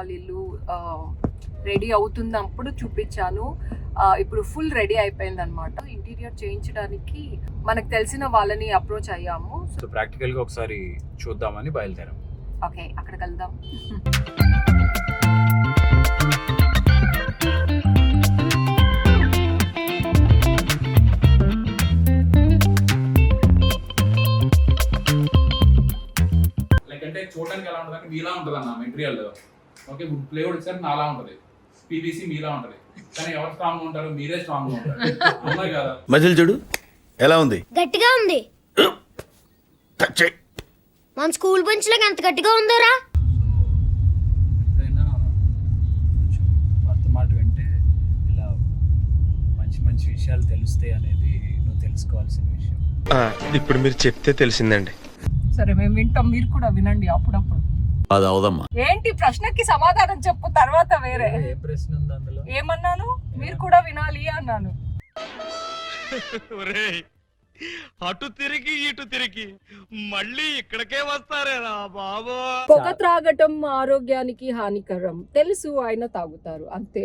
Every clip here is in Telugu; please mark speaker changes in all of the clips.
Speaker 1: వాళ్ళ ఇల్లు రెడీ అవుతున్నప్పుడు చూపించాను. ఇప్పుడు ఫుల్ రెడీ అయిపోయింది అనమాట ఇంటీరియర్ చేయించడానికి మనకు తెలిసిన వాళ్ళని అప్రోచ్ అయ్యాము.
Speaker 2: సో ప్రాక్టికల్గా ఒకసారి చూద్దామని బయలుదేరాం.
Speaker 1: ఓకే అక్కడికి వెళ్దాం
Speaker 3: లైక్ అంటే చూడడానికి ఎలా ఉంటుంది అంటే మీలా ఉంటుంది అన్న మెటీరియల్ ఓకే ఇప్పుడు ప్లేవుడ్ వచ్చారు నాలా ఉంటుంది. పీవీసీ మీలా ఉంటుంది. కానీ ఎవరు స్ట్రాంగ్ ఉంటారు మీరే స్ట్రాంగ్ ఉంటారు. కదా.
Speaker 4: మజిల్ చూడు. ఎలా ఉంది?
Speaker 5: గట్టిగా ఉంది. మన స్కూల్ బెంచ్ లాగా ఎంత గట్టిగా ఉందోరా?
Speaker 2: ఎప్పుడైనా కొంచెం భర్త మాట వింటే ఇలా మంచి మంచి విషయాలు తెలుస్తాయి అనేది నువ్వు తెలుసుకోవాల్సిన విషయం.
Speaker 6: ఆ, ఇప్పుడు మీరు చెప్తే తెలిసిందండి.
Speaker 1: సరే మేము వింటాం. మీరు కూడా వినండి అప్పుడప్పుడు.
Speaker 4: అది అవదమ్మా.
Speaker 1: ఏంటి ప్రశ్నకి సమాధానం చెప్పు తర్వాత వేరే.
Speaker 2: ఏ ప్రశ్న ఉంది అందులో?
Speaker 1: ఏమన్నాను? మీరు కూడా వినాలి అన్నాను.
Speaker 6: అటు తిరిగి ఇటు తిరిగి. మళ్ళీ ఇక్కడికే వస్తారేరా బాబు.
Speaker 1: పొగ త్రాగటం ఆరోగ్యానికి హానికరం. తెలుసు ఆయన తాగుతారు. అంతే.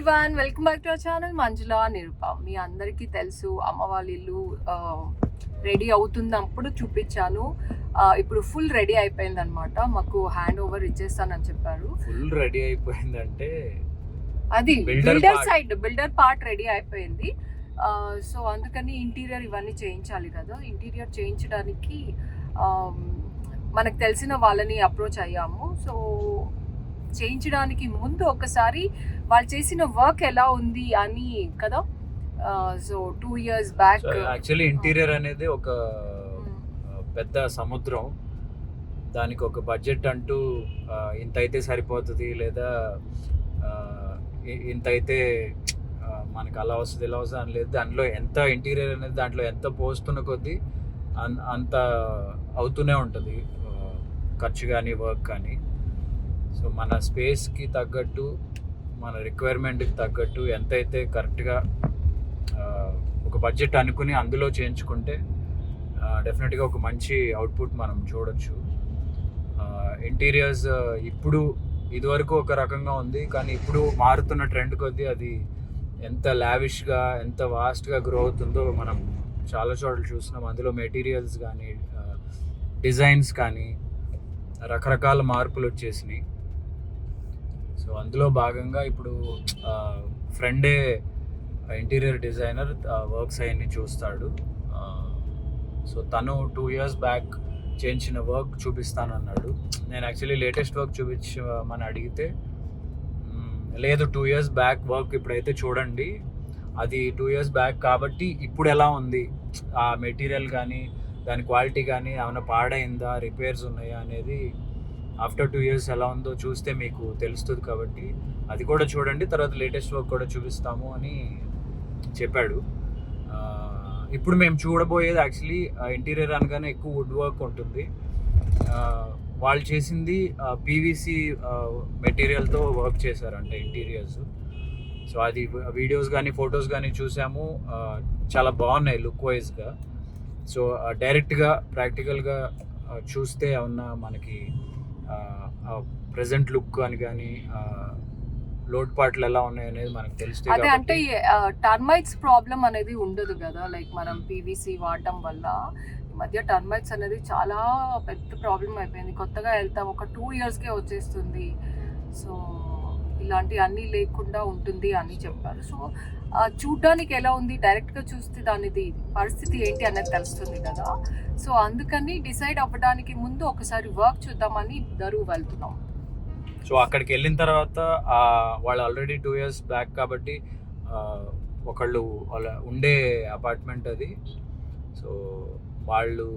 Speaker 1: Everyone welcome back to our channel Manjula Nirupa మీ అందరికీ తెలుసు. అమ్మ వాళ్ళ ఇల్లు రెడీ అవుతున్నప్పుడు చూపించాను. ఇప్పుడు ఫుల్ రెడీ అయిపోయింది అనమాట మాకు హ్యాండ్ ఓవర్ ఇచ్చేస్తానని చెప్పారు.
Speaker 2: ఫుల్ రెడీ అయిపోయిందంటే
Speaker 1: అది builder. Side builder part ready అయిపోయింది. సో అందుకని ఇంటీరియర్ ఇవన్నీ చేయించాలి కదా. ఇంటీరియర్ చేయించడానికి మనకు తెలిసిన వాళ్ళని అప్రోచ్ అయ్యాము. సో చేయించడానికి ముందు ఒకసారి వాళ్ళు చేసిన వర్క్ ఎలా ఉంది అని కదా? So two years back
Speaker 2: actually interior అనేది ఒక ఆ, పెద్ద సముద్రం. దానికి ఒక బడ్జెట్ అంటూ ఇంత అయితే సరిపోతుంది లేదా ఇంత అయితే మనకు అలా వస్తుంది ఇలా వస్తుంది అని లేదు. దాంట్లో ఎంత ఇంటీరియర్ అనేది దాంట్లో ఎంత పోస్తున్న కొద్దీ అన్- అంత అవుతూనే ఉంటుంది. ఖర్చు కానీ వర్క్ కానీ. సో మన స్పేస్కి తగ్గట్టు మన రిక్వైర్మెంట్కి తగ్గట్టు ఎంతైతే కరెక్ట్గా ఒక బడ్జెట్ అనుకుని అందులో చేయించుకుంటే డెఫినెట్గా ఒక మంచి అవుట్పుట్ మనం చూడొచ్చు. ఇంటీరియర్స్ ఇప్పుడు ఇదివరకు ఒక రకంగా ఉంది కానీ ఇప్పుడు మారుతున్న ట్రెండ్ కొద్దీ అది ఎంత లావిష్గా ఎంత వాస్ట్గా గ్రో అవుతుందో మనం చాలా చోట్ల చూస్తున్నాం. అందులో మెటీరియల్స్ కానీ డిజైన్స్ కానీ రకరకాల మార్పులు వచ్చేసినాయి. సో అందులో భాగంగా ఇప్పుడు ఫ్రెండే ఇంటీరియర్ డిజైనర్ వర్క్స్ అవన్నీ చూస్తాడు. సో తను టూ ఇయర్స్ బ్యాక్ చేయించిన వర్క్ చూపిస్తాను అన్నాడు నేను యాక్చువల్లీ లేటెస్ట్ వర్క్ చూపించమని అడిగితే లేదు టూ ఇయర్స్ బ్యాక్ వర్క్ ఇప్పుడైతే చూడండి. అది టూ ఇయర్స్ బ్యాక్ కాబట్టి ఇప్పుడు ఎలా ఉంది? ఆ మెటీరియల్ కానీ దాని క్వాలిటీ కానీ ఏమైనా పాడైందా? రిపేర్స్ ఉన్నాయా? అనేది ఆఫ్టర్ టూ ఇయర్స్ ఎలా ఉందో చూస్తే మీకు తెలుస్తుంది కాబట్టి అది కూడా చూడండి తర్వాత లేటెస్ట్ వర్క్ కూడా చూపిస్తాము అని చెప్పాడు. ఇప్పుడు మేము చూడబోయేది యాక్చువల్లీ ఇంటీరియర్ అనగానే ఎక్కువ వుడ్ వర్క్ ఉంటుంది. వాళ్ళు చేసింది పీవీసీ మెటీరియల్తో వర్క్ చేశారంట ఇంటీరియర్స్ సో అది వీడియోస్ కానీ ఫొటోస్ కానీ చూసాము. చాలా బాగున్నాయి లుక్ వైజ్గా సో డైరెక్ట్గా ప్రాక్టికల్గా చూస్తే ఉన్న మనకి ప్రజెంట్ లుక్ అని కానీ లోడ్ పార్ట్లు ఎలా ఉన్నాయి అనేది మనకు తెలుస్తాయి
Speaker 1: అదే అంటే టర్మైట్స్ ప్రాబ్లం అనేది ఉండదు కదా? లైక్ మనం పీవీసీ వాడటం వల్ల ఈ మధ్య టర్మైట్స్ అనేది చాలా పెద్ద ప్రాబ్లం అయిపోయింది. కొత్తగా వెళ్తాం ఒక టూ ఇయర్స్కే వచ్చేస్తుంది. సో ఇలాంటి అన్నీ లేకుండా ఉంటుంది అని చెప్పారు. సో చూడ్డానికి ఎలా ఉంది? డైరెక్ట్గా చూస్తే దానిది పరిస్థితి ఏంటి అనేది తెలుస్తుంది కదా. సో అందుకని డిసైడ్ అవ్వడానికి ముందు ఒకసారి వర్క్ చూద్దామని ఇద్దరు వెళ్తున్నాం.
Speaker 2: సో అక్కడికి వెళ్ళిన తర్వాత వాళ్ళు ఆల్రెడీ టూ ఇయర్స్ బ్యాక్ కాబట్టి ఒకళ్ళు వాళ్ళ ఉండే అపార్ట్మెంట్ అది. సో వాళ్ళు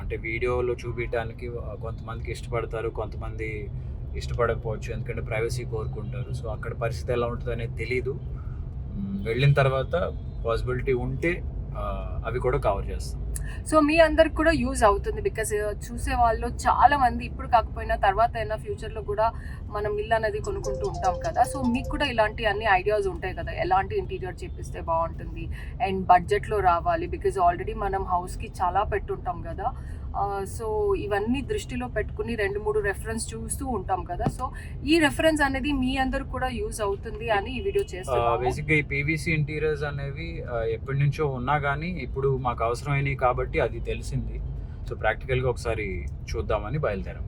Speaker 2: అంటే వీడియోలో చూపించడానికి కొంతమందికి ఇష్టపడతారు కొంతమంది ఇష్టపడకపోవచ్చు. ఎందుకంటే ప్రైవసీ కోరుకుంటారు. సో అక్కడ పరిస్థితి ఎలా ఉంటుంది అనేది తెలీదు. వెళ్ళిన తర్వాత పాసిబిలిటీ ఉంటే అవి కూడా కవర్ చేస్తాం.
Speaker 1: సో మీ అందరికి కూడా యూజ్ అవుతుంది బికాస్ చూసే వాళ్ళు చాలా మంది ఇప్పుడు కాకపోయినా తర్వాత అయినా ఫ్యూచర్లో కూడా మనం ఇల్లు అనేది కొనుక్కుంటూ ఉంటాం కదా. సో మీకు కూడా ఇలాంటి అన్ని ఐడియాస్ ఉంటాయి కదా. ఎలాంటి ఇంటీరియర్ చేపిస్తే బాగుంటుంది? అండ్ బడ్జెట్లో రావాలి బికాజ్ ఆల్రెడీ మనం హౌస్కి చాలా పెట్టుంటాం కదా. సో ఇవన్నీ దృష్టిలో పెట్టుకుని రెండు మూడు రెఫరెన్స్ చూస్తూ ఉంటాం కదా. సో ఈ రెఫరెన్స్ అనేది మీ అందరు కూడా యూజ్ అవుతుంది అని ఈ వీడియో చేస్తున్నాము.
Speaker 2: బేసిక్గా ఈ పీవీసీ ఇంటీరియర్స్ అనేవి ఎప్పటి నుంచో ఉన్నా కానీ ఇప్పుడు మాకు అవసరమైనవి కాబట్టి అది తెలిసింది. సో ప్రాక్టికల్గా ఒకసారి చూద్దామని బయలుదేరాం.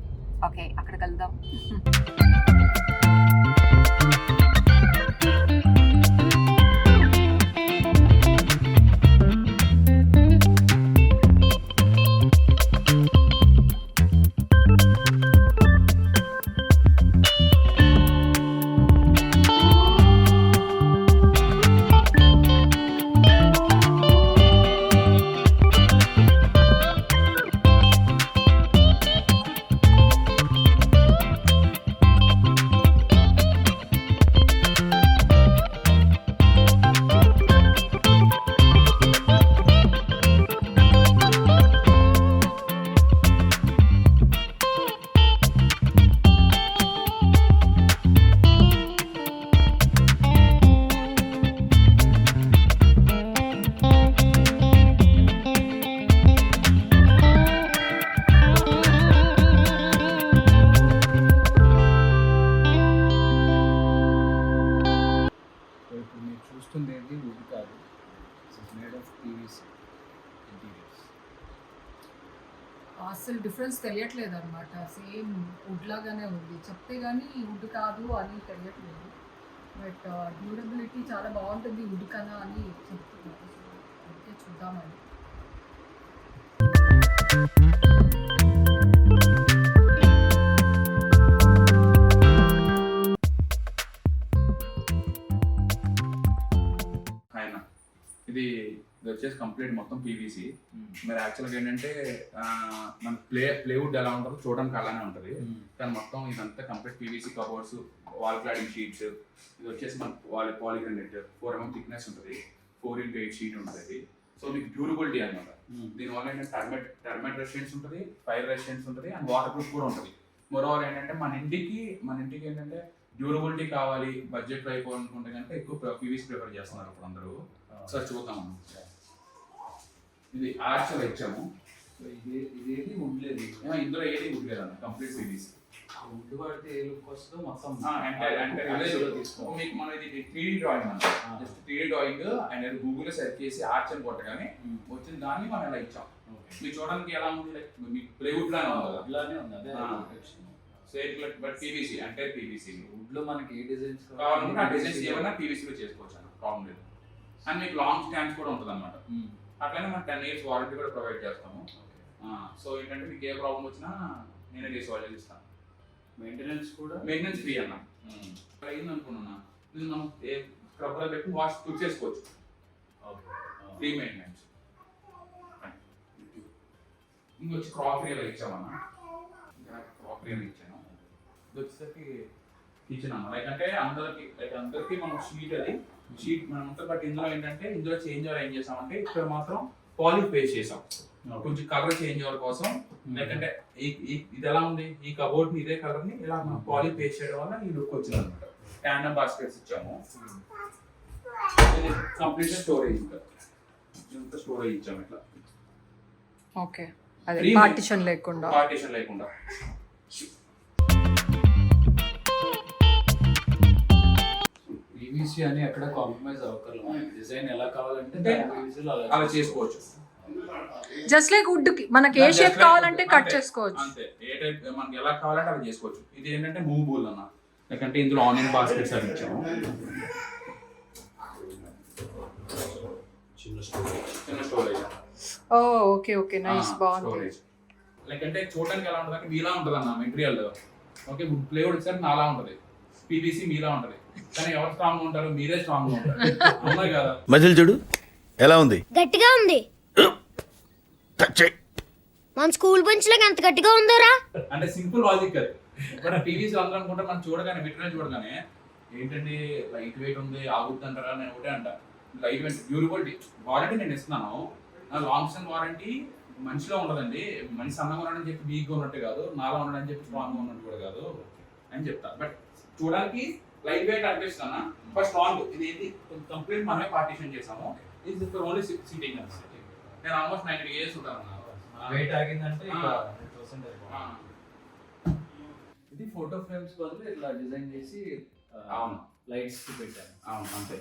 Speaker 1: ఓకే అక్కడికి వెళ్దాం
Speaker 2: మేడ్ ఆఫ్ పీవీసీ ఇంటీరియర్స్
Speaker 1: అసలు డిఫరెన్స్ తెలియట్లేదు అనమాట సేమ్ వుడ్ లాగానే ఉంది. చెప్తే కానీ వుడ్ కాదు అని తెలియట్లేదు. బట్ డ్యూరబిలిటీ చాలా బాగుంటుంది వుడ్ కన్నా అని చెప్తున్నారు. సో అందుకే చూద్దామని
Speaker 3: ఆయన ఇది ఇది వచ్చేసి కంప్లీట్ మొత్తం పీవీసీ మరి యాక్చువల్గా ఏంటంటే మన ప్లే ప్లేవుడ్ ఎలా ఉంటుందో చూడడానికి అలానే ఉంటుంది. కానీ మొత్తం ఇదంతా complete PVC cupboards wall cladding sheets ఇది వచ్చేసి మన wall polygranite four MM thickness ఉంటుంది. ఫోర్ ఇంటూ ఎయిట్ షీట్ ఉంటుంది. సో మీకు డ్యూరబిలిటీ అనమాట దీనివల్ల ఏంటంటే టర్మెట్ టర్మెట్ రెసిడెన్స్ ఉంటుంది ఫైర్ రెసిడెన్స్ ఉంటుంది అండ్ వాటర్ ప్రూఫ్ కూడా ఉంటుంది. మరోవర్ ఏంటంటే మన ఇంటికి మన ఇంటికి ఏంటంటే డ్యూరబిలిటీ కావాలి బడ్జెట్ అయిపోవాలనుకుంటే కనుక ఎక్కువ పీవీసీ ప్రిఫర్ చేస్తున్నారు ఇప్పుడు అందరూ. సో చూద్దాం ఇది ఆర్చర్ ఇచ్చాము
Speaker 2: ఇది ఇదేది వుడ్ లేదు
Speaker 3: ఇందులో ఏది ఉండలేదన్న కంప్లీట్ పీవీసీ
Speaker 2: వుడ్ పడితే ఏ లుక్ వస్తుందో మొత్తం
Speaker 3: అంటే మీకు మనం ఇది త్రీ డ్రాయింగ్ అన్న just three drawing and Google search చేసి ఆర్చ్ అని కొట్టగానే వచ్చిన దాన్ని మనం ఇలా ఇచ్చాం మీరు చూడడానికి ఎలా ఉంది? లైక్ మీకు ప్లేవుడ్ లానే ఉంది?
Speaker 2: ఇలానే ఉంది అదే.
Speaker 3: సేమ్ బట్ పీవీసీ అంటే పీవీసీ
Speaker 2: వుడ్లో మనకి ఏ డిజైన్స్
Speaker 3: కావాలంటే ఆ డిజైన్స్ ఏమైనా పీవీసీలో చేసుకోవచ్చు అన్న ప్రాబ్లం లేదు. అండ్ మీకు లాంగ్ స్టాండ్స్ కూడా ఉంటుంది అనమాట అట్లనే మనం టెన్ ఇయర్స్ వారంటీ కూడా ప్రొవైడ్ చేస్తాము. సో ఏంటంటే మీకు ఏ ప్రాబ్లం వచ్చినా నేనే వాళ్ళు ఇస్తాను.
Speaker 2: మెయింటెనెన్స్ కూడా?
Speaker 3: మెయింటెనెన్స్ ఫ్రీ అన్న. అయింది అనుకున్నా ఇది మనం ఏ స్క్రబ్లో పెట్టి వాష్ కుక్ చేసుకోవచ్చు. ఫ్రీ మెయింటెనెన్స్ ఇంకొచ్చి క్రాకరీ ఇలా ఇచ్చామన్న. క్రాకరీ ఇలా ఇచ్చాను. ఇది వచ్చేసరికి కిచెన్ అన్న. లైక్ అంటే అందరికి లైక్ అందరికి మనం షీట్ అది. షీట్ మనం ఉంటుంది బట్ ఇందులో ఏంటంటే ఇందులో చేంజ్ ఓవర్ ఏం చేసామంటే ఇక్కడ మాత్రం పాలిష్ పేస్ట్ చేసాం. కొంచెం కలర్ చేంజ్ ఓవర్ కోసం లేకంటే ఈ ఈ- ఇది ఎలా ఉంది? ఈ కబోర్డ్ని ఇదే కలర్ని ఇలా మనం పాలిష్ పేస్ట్ చేయడం వల్ల ఈ లుక్ వచ్చింది అనమాట ట్యాండమ్ బాస్కెట్స్ ఇచ్చాము కంప్లీట్ స్టోరేజ్ ఇంకా. ఇంత స్టోరేజ్ ఇచ్చాము ఇట్లా.
Speaker 1: ఓకే అదే పార్టిషన్ లేకుండా.
Speaker 3: పార్టీషన్ లేకుండా.
Speaker 2: పీవీసీ అని ఎక్కడ కాంప్రమైజ్ అవ్వకర్లేదు డిజైన్ ఎలా కావాలంటే
Speaker 3: అలా చేసుకోవచ్చు.
Speaker 1: జస్ట్ లైక్ వుడ్కి మనకి ఏ షేప్ కావాలంటే కట్. చేసుకోవచ్చు.
Speaker 3: అంతే. ఏ టైప్ మనకి ఎలా కావాలంటే అలా చేసుకోవచ్చు. ఇది ఏంటంటే మూవబుల్ అన్న. లేకంటే ఇందులో ఆనియన్ బాస్కెట్స్ అవి ఇచ్చాము. చిన్న storage
Speaker 1: oh okay okay. Nice బాగుంది.
Speaker 3: స్టోరేజ్ లైక్ అంటే చూడడానికి ఎలా ఉంటుంది అంటే మీలా ఉంటుంది అన్న మెటీరియల్ ఓకే ప్లేవుడ్ వచ్చారు నాలా ఉంటుంది. పీవీసీ మీలా ఉంటుంది. కానీ ఎవరు స్ట్రాంగ్ ఉంటారు మీరే స్ట్రాంగ్ ఉంటారు. అవునా కదా.
Speaker 4: మధ్యలో చూడు. ఎలా ఉంది?
Speaker 5: గట్టిగా ఉంది.
Speaker 4: టచ్ చేయి.
Speaker 5: మన స్కూల్ బెంచ్ లాగా ఎంత గట్టిగా ఉందోరా
Speaker 3: అంటే సింపుల్ లాజిక్ అది. బట్ పీవీసీ అందరూ అనుకుంటే మనం చూడగానే మెటీరియల్ చూడగానే ఏంటండి లైట్ వెయిట్ ఉంది ఆగుద్ది అంటారా నేను ఒకటే అంట. లైట్ వెయిట్ డ్యూరబిలిటీ క్వాలిటీ నేను ఇస్తున్నాను. లాంగ్ టర్మ్ వారంటీ మనిషిలో ఉండదండి. మనిషి సన్నగా ఉన్నాడని చెప్పి వీక్గా ఉన్నట్టు కాదు నాలో ఉన్నాడని చెప్పి స్ట్రాంగ్గా ఉన్నట్టు కూడా కాదు అని చెప్తా. బట్ చూడడానికి లైట్ వెయిట్ అనిపిస్తానా బట్ స్ట్రాంగ్ ఇది ఏంటి? కంప్లీట్ మనమే పార్టీషన్ చేసాము. ఇది ఓన్లీ సీటింగ్ నేను ఆల్మోస్ట్ నైన్టీ ఇయర్స్ ఉంటాను
Speaker 2: వెయిట్ ఆగిందంటే ఇక
Speaker 3: ఆ.
Speaker 2: 100% అయిపోతుంది.
Speaker 3: ఆ,
Speaker 2: ఇది ఫోటో ఫ్రేమ్స్ బదులు ఇట్లా డిజైన్ చేసి
Speaker 3: అవును.
Speaker 2: లైట్స్ పెట్టాను
Speaker 3: అవును అంతే.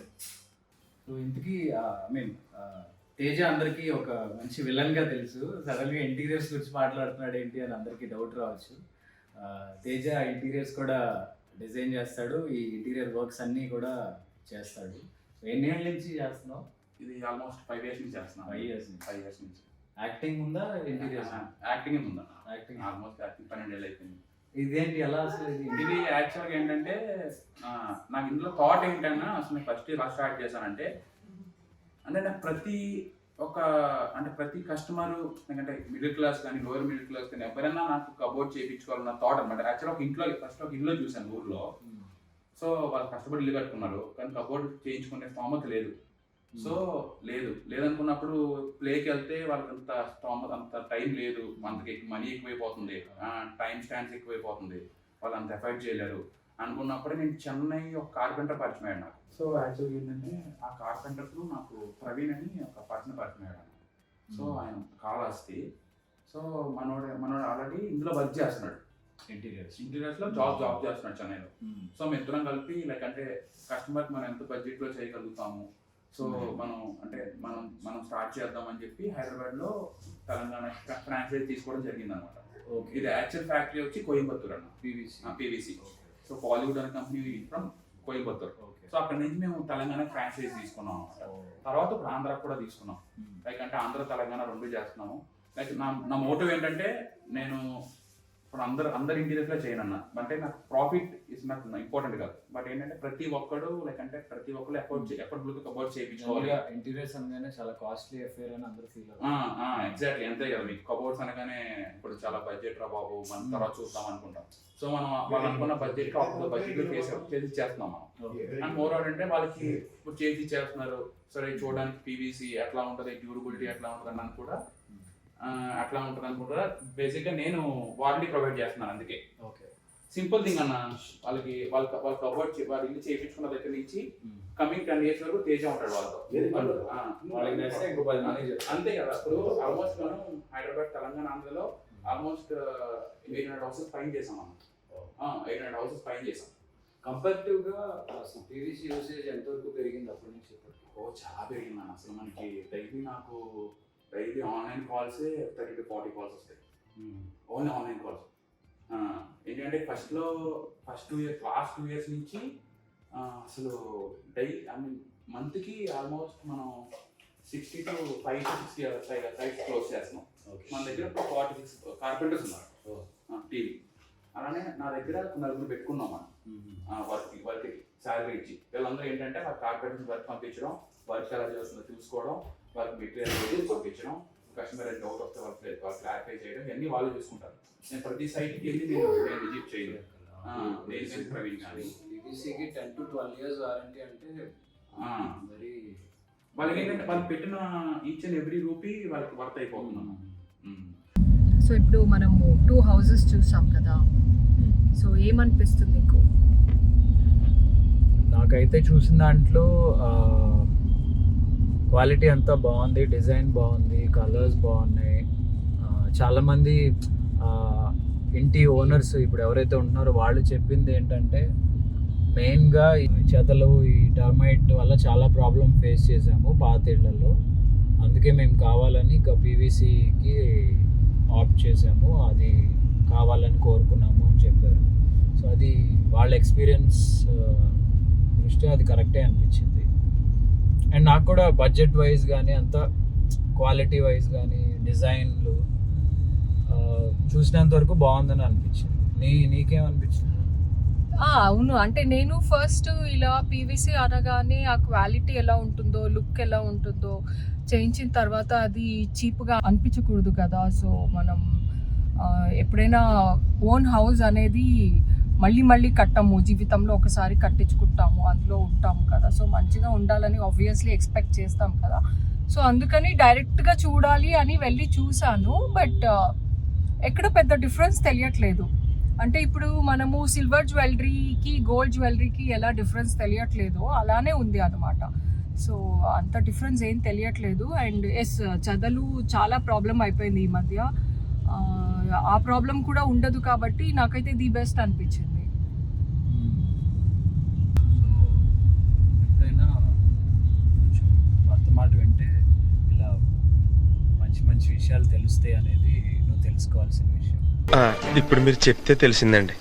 Speaker 2: సో ఇంతకీ ఐ మీన్ తేజ అందరికీ ఒక మంచి విలన్గా తెలుసు. సడన్గా ఇంటీరియర్స్ గురించి మాట్లాడుతున్నాడు ఏంటి అని అందరికీ డౌట్ రావచ్చు. ఆ, తేజ ఇంటీరియర్స్ కూడా డిజైన్ చేస్తాడు ఈ ఇంటీరియర్ వర్క్స్ అన్నీ కూడా చేస్తాడు. ఎన్ని ఏళ్ళ నుంచి చేస్తున్నావు?
Speaker 3: ఇది ఆల్మోస్ట్ ఫైవ్ ఇయర్స్ నుంచి చేస్తున్నాను.
Speaker 2: Five years నుంచి.
Speaker 3: ఫైవ్ ఇయర్స్ నుంచి.
Speaker 2: యాక్టింగ్ ఉందా ఇంటీరియర్స్
Speaker 3: యాక్టింగ్ ఉందా?
Speaker 2: యాక్టింగ్
Speaker 3: ఆల్మోస్ట్ యాక్టింగ్ పన్నెండు ఏళ్ళు అయిపోయింది.
Speaker 2: ఇదేంటి ఎలా అసలు ఇది?
Speaker 3: యాక్చువల్గా ఏంటంటే నాకు ఇందులో థాట్ ఏంటన్నా అసలు ఫస్ట్ ఇలా స్టార్ట్ చేశానంటే అంటే నాకు ప్రతి ఒక అంటే ప్రతి కస్టమర్ ఎందుకంటే మిడిల్ క్లాస్ కానీ లోయర్ మిడిల్ క్లాస్ కానీ ఎవరైనా నాకు కబోర్డ్ చేయించుకోవాలన్న థాట్ అనమాట. యాక్చువల్గా ఒక ఇంట్లో ఫస్ట్ ఒక ఇల్లు చూశాను ఊర్లో. సో వాళ్ళు కష్టపడి ఇల్లు కట్టుకున్నారు. కానీ కబోర్డ్ చేయించుకునే స్తోమత లేదు. సో లేదు. లేదనుకున్నప్పుడు ప్లేకి వెళ్తే వాళ్ళకి అంత స్తోమత అంత టైం లేదు. మనకి మనీ ఎక్కువైపోతుంది. టైం స్టాండ్స్ ఎక్కువైపోతుంది. వాళ్ళు అంత ఎఫర్ట్ చేయలేరు. అనుకున్నప్పుడు నేను చెన్నై ఒక కార్పెంటర్ పరిచయం అయ్యాడు నాకు. సో యాక్చువల్గా ఏంటంటే ఆ కార్పెంటర్లో నాకు ప్రవీణ్ అని ఒక పర్సన్ పరిచయం అయ్యాడు సో ఆయన కాళహస్తి. సో మనోడు మనోడు ఆల్రెడీ ఇందులో వర్క్ చేస్తున్నాడు.
Speaker 2: ఇంటీరియర్స్
Speaker 3: ఇంటీరియర్స్లో జాబ్ జాబ్ చేస్తున్నాడు చెన్నైలో. సో మేము ఇద్దరం కలిపి లైక్ అంటే కస్టమర్ మనం ఎంత బడ్జెట్లో చేయగలుగుతాము? సో మనం అంటే మనం మనం స్టార్ట్ చేద్దాం అని చెప్పి హైదరాబాద్లో తెలంగాణ ఫ్రాంచైజ్ తీసుకోవడం జరిగింది అనమాట
Speaker 2: ఓకే
Speaker 3: ఇది యాక్చువల్ ఫ్యాక్టరీ వచ్చి కోయంబత్తూర్ అన్న
Speaker 2: పీవీసీ
Speaker 3: పీవీసీ సో బాలీవుడ్ అనే company from Coimbatore
Speaker 2: okay
Speaker 3: so అక్కడ నుంచి మేము తెలంగాణ ఫ్రాంచైజ్ తీసుకున్నాం అనమాట తర్వాత ఇప్పుడు ఆంధ్రాకి కూడా తీసుకున్నాం. లైక్ అంటే ఆంధ్ర తెలంగాణ రెండు చేస్తున్నాము. లైక్ నా నా మోటివ్ ఏంటంటే నేను ఇప్పుడు అందరు అందరు ఇంటీరియర్స్లో చేయను అన్న. అంటే నాకు ప్రాఫిట్ ఇస్ నాకు ఇంపార్టెంట్ కాదు. బట్ ఏంటంటే ప్రతి ఒక్కడు లైక్ అంటే ప్రతి ఒక్కరు ఎఫర్ట్ ఎఫర్ట్ బుక్ అబౌట్ చేయించుకోవాలి.
Speaker 2: ఇంటీరియర్స్ అనగానే చాలా కాస్ట్లీ అఫేర్ అని అందరూ ఫీల్
Speaker 3: ఎగ్జాక్ట్లీ అంతే కదా మీకు. కబోర్డ్స్ అనగానే ఇప్పుడు చాలా బడ్జెట్ రా బాబు. మనం తర్వాత చూద్దాం అనుకుంటాం. సో మనం వాళ్ళు అనుకున్న బడ్జెట్కి బడ్జెట్ చేసి చేసి చేస్తున్నాం మనం. అండ్ మోర్ అంటే వాళ్ళకి ఇప్పుడు చేసి చేస్తున్నారు. సరే చూడడానికి పీవీసీ ఎట్లా ఉంటుంది? డ్యూరబిలిటీ ఎట్లా ఉంటుంది? అని కూడా అట్లా ఉంటుంది అని కూడా బేసిక్గా నేను వారంటీ ప్రొవైడ్ చేస్తున్నాను అందుకే.
Speaker 2: ఓకే.
Speaker 3: సింపుల్ థింగ్ అన్న వాళ్ళకి వాళ్ళ వాళ్ళ కబోర్డ్ వాళ్ళ ఇల్లు చేయించుకున్న దగ్గర నుంచి కమింగ్ టెన్ ఇయర్స్ వరకు తేజ ఉంటాడు వాళ్ళతో.
Speaker 2: వాళ్ళకి నచ్చితే ఇంకో పది మంది చెప్తారు
Speaker 3: అంతే కదా. ఇప్పుడు ఆల్మోస్ట్ మనం హైదరాబాద్ తెలంగాణ ఆంధ్రలో ఆల్మోస్ట్ ఎయిట్ హండ్రెడ్ హౌసెస్ పైన చేసాం మనం. ఎయిట్ హండ్రెడ్ హౌసెస్ పైన చేసాం.
Speaker 2: కంపారిటివ్గా అసలు పీవీసీ యూసేజ్ ఎంతవరకు పెరిగింది? అప్పటి నుంచి ఇప్పటికి
Speaker 3: ఓ చాలా పెరిగింది అన్న. అసలు మనకి డైలీ నాకు daily online calls thirty to forty calls వస్తాయి. Only online calls. ఏంటంటే ఫస్ట్లో first two years last two years నుంచి అసలు డైలీ ఐ మీన్ మంత్కి ఆల్మోస్ట్ మనం sixty to five to sixty sites close చేస్తున్నాం. మన దగ్గర ఇప్పుడు ఫార్టీ సిక్స్ కార్పెంటర్స్ ఉన్నారు. టీవీ అలానే నా దగ్గర నలుగురు పెట్టుకున్నాం మనం. వర్క్ వర్క్ శాలరీ ఇచ్చి వీళ్ళందరూ ఏంటంటే వాళ్ళ కార్పెంటర్స్ వర్క్ పంపించడం వర్క్ ఎలా చేస్తుందో చూసుకోవడం వాళ్ళకి మెటీరియల్ పంపించడం కస్టమర్ ఎంత డౌట్ వస్తే వాళ్ళకి వాళ్ళు క్లారిఫై చేయడం ఇవన్నీ వాళ్ళు చూసుకుంటారు. నేను ప్రతి సైట్కి వెళ్ళి నేను నేను విజిట్ చేయలేదు ఆ, నేను ప్రవీణ్ కానీ
Speaker 2: పీవీసీకి ten to twelve years warranty అంటే
Speaker 3: ఆ,
Speaker 2: వెరీ
Speaker 3: వాళ్ళకి ఏంటంటే వాళ్ళు పెట్టిన ఈచ్ అండ్ ఎవ్రీ రూపీ వాళ్ళకి వర్త్ అయిపోతున్నాం
Speaker 1: సో ఇప్పుడు మనము టూ హౌసెస్ చూసాం కదా. సో ఏమనిపిస్తుంది నీకు
Speaker 2: నాకైతే చూసిన దాంట్లో క్వాలిటీ అంతా బాగుంది డిజైన్ బాగుంది కలర్స్ బాగున్నాయి. చాలామంది ఇంటి ఓనర్స్ ఇప్పుడు ఎవరైతే ఉంటున్నారో వాళ్ళు చెప్పింది ఏంటంటే మెయిన్గా ఈ చేతలు ఈ టర్మైట్ వల్ల చాలా ప్రాబ్లం ఫేస్ చేసాము పాత ఇళ్ళలో. అందుకే మేము కావాలని ఇంకా పీవీసీకి ఆప్ట్ చేసాము అది కావాలని కోరుకున్నాము అని చెప్పారు. సో అది వాళ్ళ ఎక్స్పీరియన్స్ దృష్ట్యా అది కరెక్టే అనిపించింది. అండ్ నాకు కూడా బడ్జెట్ వైజ్ కానీ అంత క్వాలిటీ వైజ్ కానీ డిజైన్లు చూసినంత వరకు బాగుందని అనిపించింది. నీ నీకేమనిపించింది?
Speaker 1: అవును. అంటే నేను ఫస్ట్ ఇలా పీవీసీ అనగానే ఆ క్వాలిటీ ఎలా ఉంటుందో లుక్ ఎలా ఉంటుందో చేయించిన తర్వాత అది చీప్గా అనిపించకూడదు కదా. సో మనం ఎప్పుడైనా ఓన్ హౌస్ అనేది మళ్ళీ మళ్ళీ కట్టము జీవితంలో ఒకసారి కట్టించుకుంటాము అందులో ఉంటాము కదా. సో మంచిగా ఉండాలని ఆబ్వియస్లీ ఎక్స్పెక్ట్ చేస్తాం కదా. సో అందుకని డైరెక్ట్గా చూడాలి అని వెళ్ళి చూశాను. బట్ uh, ఎక్కడ పెద్ద డిఫరెన్స్ తెలియట్లేదు. అంటే ఇప్పుడు మనము సిల్వర్ జ్యువెలరీకి గోల్డ్ జ్యువెలరీకి ఎలా డిఫరెన్స్ తెలియట్లేదో అలానే ఉంది అనమాట సో అంత డిఫరెన్స్ ఏం తెలియట్లేదు. అండ్ ఎస్ చదలు చాలా ప్రాబ్లం అయిపోయింది ఈ మధ్య. ఆ ప్రాబ్లం కూడా ఉండదు కాబట్టి నాకైతే ది బెస్ట్ అనిపించింది
Speaker 2: ఎప్పుడైనా కొంచెం భర్త మాట వింటే ఇలా మంచి విషయాలు తెలుస్తాయి అనేది నువ్వు తెలుసుకోవాల్సిన విషయం.
Speaker 6: ఇప్పుడు మీరు చెప్తే తెలిసిందండి.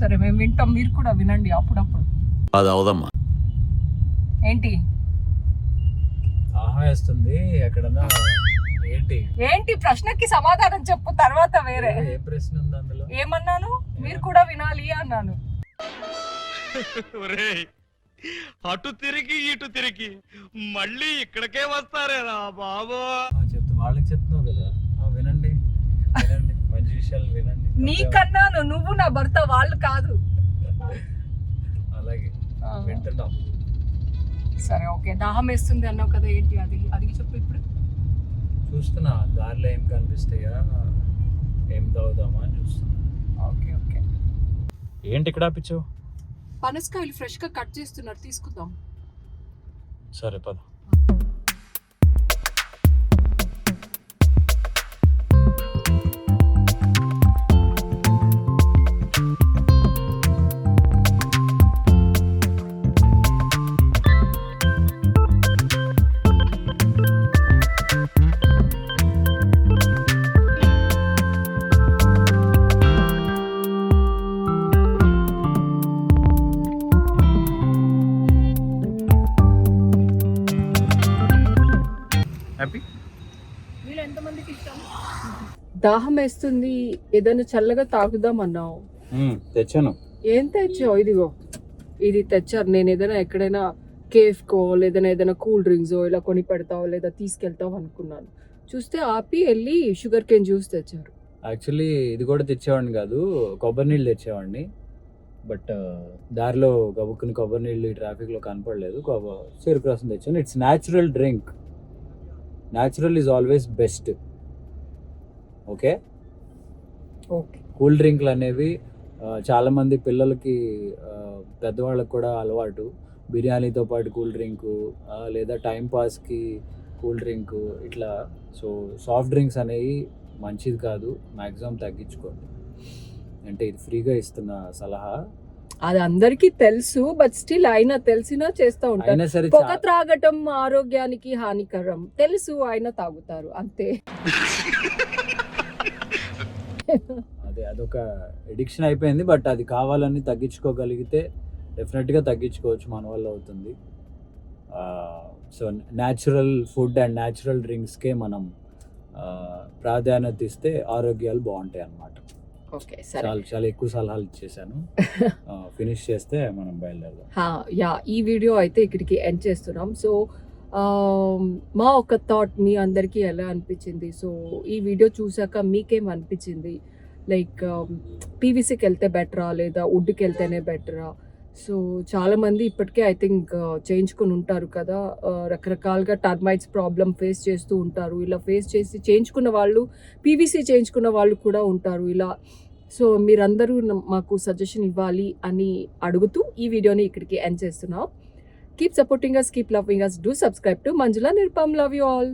Speaker 1: సరే మేము వింటాం. మీరు కూడా వినండి అప్పుడప్పుడు.
Speaker 4: అది అవదమ్మా.
Speaker 1: ఏంటి?
Speaker 2: ఆహా వేస్తుంది ఎక్కడన్నా ఏంటి?
Speaker 1: ఏంటి? ప్రశ్నకి సమాధానం చెప్పు తర్వాత వేరే.
Speaker 2: ఏ ప్రశ్న ఉంది అందులో?
Speaker 1: ఏమన్నాను? మీరు కూడా వినాలి అన్నాను.
Speaker 6: ఒరేయ్ అటు తిరిగి ఇటు తిరిగి. మళ్ళీ ఇక్కడికే వస్తారేరా బాబు.
Speaker 2: ఆ, చెప్తా. వాళ్ళకి చెప్తున్నావు కదా ఆ, వినండి వినండి మంచి విషయాలు వినండి
Speaker 1: నీకన్నాను నువ్వు నా భర్త వాళ్ళు కాదు.
Speaker 2: అలాగే.
Speaker 1: సరే ఓకే. దాహం వేస్తుంది అన్నావు కదా ఏంటి అది? అది చెప్పు ఇప్పుడు.
Speaker 2: చూస్తున్నా. దారిలో ఏం కనిపిస్తాయా? ఏం తాగుదామా అని చూస్తున్నా.
Speaker 1: Okay okay.
Speaker 2: ఏంటి ఇక్కడ ఆపించావు
Speaker 1: పనసకాయలు ఫ్రెష్గా కట్ చేస్తున్నారు. తీసుకుందాం.
Speaker 2: సరే పద.
Speaker 1: దాహం వేస్తుంది ఏదైనా చల్లగా తాగుదాం అన్నావు.
Speaker 2: తెచ్చాను.
Speaker 1: ఏం తెచ్చావు? ఇదిగో ఇది తెచ్చారు. నేను ఏదైనా ఎక్కడైనా కేఫ్కో లేదైనా ఏదైనా కూల్ డ్రింక్స్ ఇలా కొని పెడతావు లేదా తీసుకెళ్తావు అనుకున్నాను. చూస్తే ఆపి వెళ్ళి షుగర్ కేన్ జ్యూస్ తెచ్చారు.
Speaker 2: యాక్చువల్లీ ఇది కూడా తెచ్చేవాడిని కాదు కొబ్బరి నీళ్ళు తెచ్చేవాడిని. బట్ దారిలో గబుక్కుని కొబ్బరి నీళ్ళు ఈ ట్రాఫిక్లో కనపడలేదు. చెరుకు రసం తెచ్చాను. It's natural drink natural is always best okay? Cool డ్రింక్లు అనేవి చాలామంది పిల్లలకి పెద్దవాళ్ళకి కూడా అలవాటు. బిర్యానీతో పాటు కూల్ డ్రింకు లేదా టైం పాస్కి కూల్ డ్రింకు ఇట్లా. సో సాఫ్ట్ డ్రింక్స్ అనేవి మంచిది కాదు. మ్యాక్సిమం తగ్గించుకోండి. అంటే ఇది ఫ్రీగా ఇస్తున్న సలహా.
Speaker 1: అది అందరికీ తెలుసు బట్ స్టిల్ అయినా తెలిసినా చేస్తూ ఉంటారు. పొగ త్రాగటం ఆరోగ్యానికి హానికరం. తెలుసు ఆయన తాగుతారు అంతే.
Speaker 2: అదే అదొక ఎడిక్షన్ అయిపోయింది బట్ అది కావాలని తగ్గించుకోగలిగితే డెఫినెట్గా తగ్గించుకోవచ్చు మన వల్ల అవుతుంది. So natural food and natural డ్రింక్స్కే మనం ప్రాధాన్యత ఇస్తే ఆరోగ్యాలు బాగుంటాయి అన్నమాట
Speaker 1: ఓకే
Speaker 2: చాలా చాలా ఎక్కువ సలహాలు ఇచ్చేసాను ఫినిష్ చేస్తే మనం బయలుదేరదాం.
Speaker 1: యా ఈ వీడియో అయితే ఇక్కడికి ఎండ్ చేస్తున్నాం. సో మా ఒక థాట్ మీ అందరికీ ఎలా అనిపించింది? సో ఈ వీడియో చూసాక మీకేం అనిపించింది? లైక్ పీవీసీకి వెళ్తే బెటరా లేదా వుడ్కి వెళ్తేనే బెటరా? సో చాలామంది ఇప్పటికే ఐ థింక్ చేయించుకొని ఉంటారు కదా. రకరకాలుగా టర్మైట్స్ ప్రాబ్లం ఫేస్ చేస్తూ ఉంటారు. ఇలా ఫేస్ చేసి చేయించుకున్న వాళ్ళు పీవీసీ చేయించుకున్న వాళ్ళు కూడా ఉంటారు ఇలా. సో మీరందరూ మాకు సజెషన్ ఇవ్వాలి అని అడుగుతూ ఈ వీడియోని ఇక్కడికి ఎండ్ చేస్తున్నాం. Keep supporting us keep loving us do subscribe to Manjula Nirpam love you all